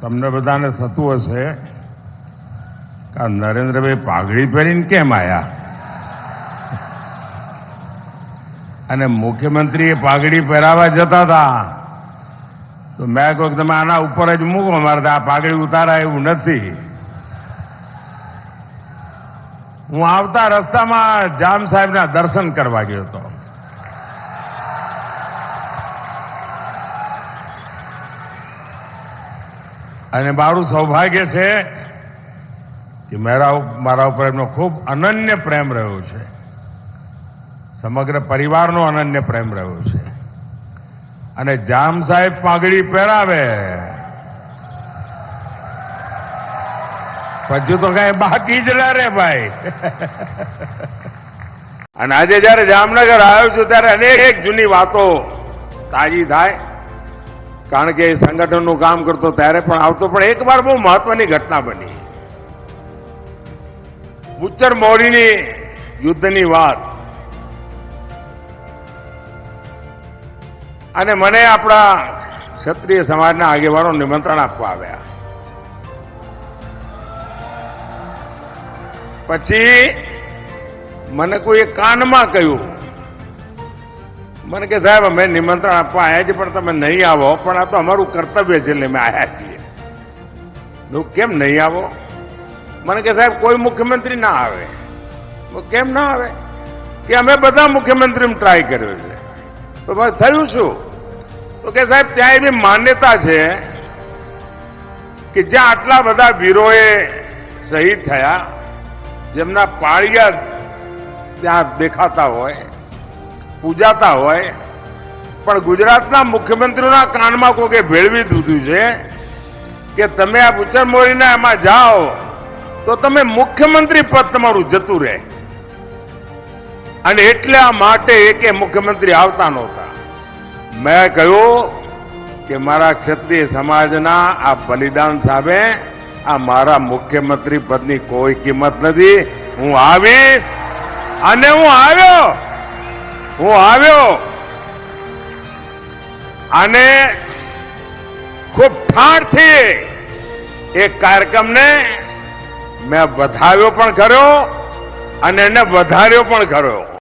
તમને બધાને થતું હશે કે નરેન્દ્રભાઈ પાઘડી પહેરીને કેમ આવ્યા અને મુખ્યમંત્રીએ પાઘડી પહેરાવા જતા હતા. તો મેં કહ્યું તમે આના ઉપર જ મૂકો, મારે આ પાઘડી ઉતારા એવું નથી. હું આવતા રસ્તામાં જામ સાહેબના દર્શન કરવા ગયો હતો. અને મારું સૌભાગ્ય છે કે મારા મારા ઉપર એમનો ખૂબ અનન્ય પ્રેમ રહ્યો છે. સમગ્ર પરિવારનો અનન્ય પ્રેમ રહ્યો છે. અને જામ સાહેબ પાઘડી પહેરાવે. પછી તો કઈ બાકી જ ના રે ભાઈ. અને આજે જયારે જામનગર આવ્યો છું ત્યારે અનેક જૂની વાતો તાજી થાય. કારણ કે એ સંગઠનનું કામ કરતો ત્યારે પણ આવતો, પણ એક વાર બહુ મહત્વની ઘટના બની. બુચ્ચર મોરીની યુદ્ધની વાત. અને મને આપણા ક્ષત્રિય સમાજના આગેવાનો નિમંત્રણ આપવા આવ્યા. પછી મને કોઈએ કાનમાં કહ્યું મને કે સાહેબ, અમે નિમંત્રણ આપવા આવ્યા છીએ, પણ તમે નહીં આવો. પણ આ તો અમારું કર્તવ્ય છે એટલે અમે આવ્યા છીએ. કેમ નહીં આવો? મને કે સાહેબ, કોઈ મુખ્યમંત્રી ના આવે. કેમ ના આવે? કે અમે બધા મુખ્યમંત્રી ટ્રાય કર્યો છે. તો બસ થયું શું? તો કે સાહેબ, ત્યાં એવી માન્યતા છે કે જ્યાં આટલા બધા વીરોએ શહીદ થયા, જેમના પાળિયા ત્યાં દેખાતા હોય પૂજાતા હોય, પણ ગુજરાતના મુખ્યમંત્રીઓના કાનમાં કોકે ભેળવી દીધું છે કે તમે આ બુચર મોરીના એમાં જાઓ, તો તમે મુખ્યમંત્રી પદ તમારું જતું રહે. અને એટલા માટે એકે મુખ્યમંત્રી આવતા નહોતા. મેં કહ્યું કે મારા ક્ષત્રિય સમાજના આ બલિદાન સામે આ મારા મુખ્યમંત્રી પદની કોઈ કિંમત નથી. હું આવીશ અને હું આવ્યો. હું આવ્યો અને ખૂબ ઠાણથી એ કાર્યક્રમને મેં વધાવ્યો પણ ખરો અને એને વધાર્યો પણ ખરો.